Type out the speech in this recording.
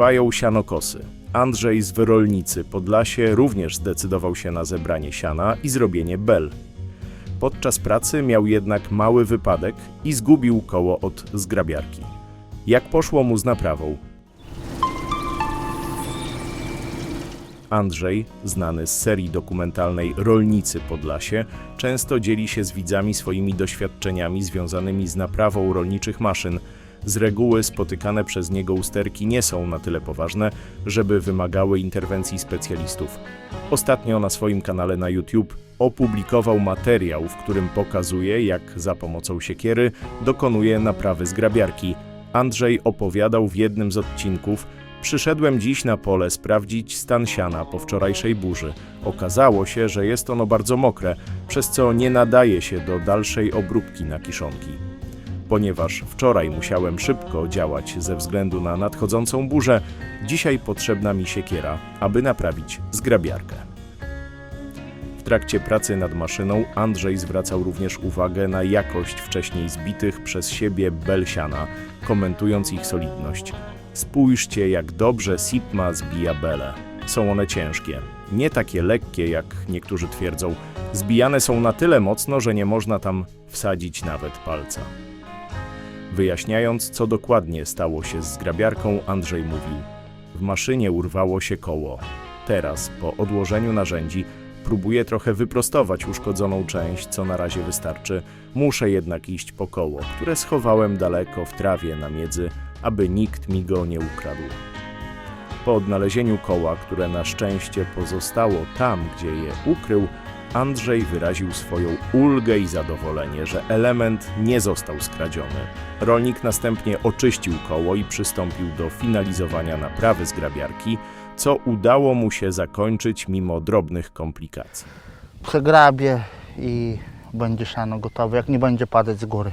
Trwają sianokosy. Andrzej z Wyrolnicy Podlasie również zdecydował się na zebranie siana i zrobienie bel. Podczas pracy miał jednak mały wypadek i zgubił koło od zgrabiarki. Jak poszło mu z naprawą? Andrzej, znany z serii dokumentalnej Rolnicy Podlasie, często dzieli się z widzami swoimi doświadczeniami związanymi z naprawą rolniczych maszyn. Z reguły spotykane przez niego usterki nie są na tyle poważne, żeby wymagały interwencji specjalistów. Ostatnio na swoim kanale na YouTube opublikował materiał, w którym pokazuje, jak za pomocą siekiery dokonuje naprawy zgrabiarki. Andrzej opowiadał w jednym z odcinków, Przyszedłem dziś na pole sprawdzić stan siana po wczorajszej burzy. Okazało się, że jest ono bardzo mokre, przez co nie nadaje się do dalszej obróbki na kiszonki. Ponieważ wczoraj musiałem szybko działać ze względu na nadchodzącą burzę, dzisiaj potrzebna mi siekiera, aby naprawić zgrabiarkę. W trakcie pracy nad maszyną Andrzej zwracał również uwagę na jakość wcześniej zbitych przez siebie bel siana, komentując ich solidność. Spójrzcie, jak dobrze Sipma zbija bele. Są one ciężkie, nie takie lekkie, jak niektórzy twierdzą. Zbijane są na tyle mocno, że nie można tam wsadzić nawet palca. Wyjaśniając, co dokładnie stało się z zgrabiarką, Andrzej mówił: W maszynie urwało się koło. Teraz, po odłożeniu narzędzi, próbuję trochę wyprostować uszkodzoną część, co na razie wystarczy. Muszę jednak iść po koło, które schowałem daleko w trawie na miedzy, aby nikt mi go nie ukradł. Po odnalezieniu koła, które na szczęście pozostało tam, gdzie je ukrył, Andrzej wyraził swoją ulgę i zadowolenie, że element nie został skradziony. Rolnik następnie oczyścił koło i przystąpił do finalizowania naprawy zgrabiarki, co udało mu się zakończyć mimo drobnych komplikacji. Przegrabię i będzie siano gotowe, jak nie będzie padać z góry.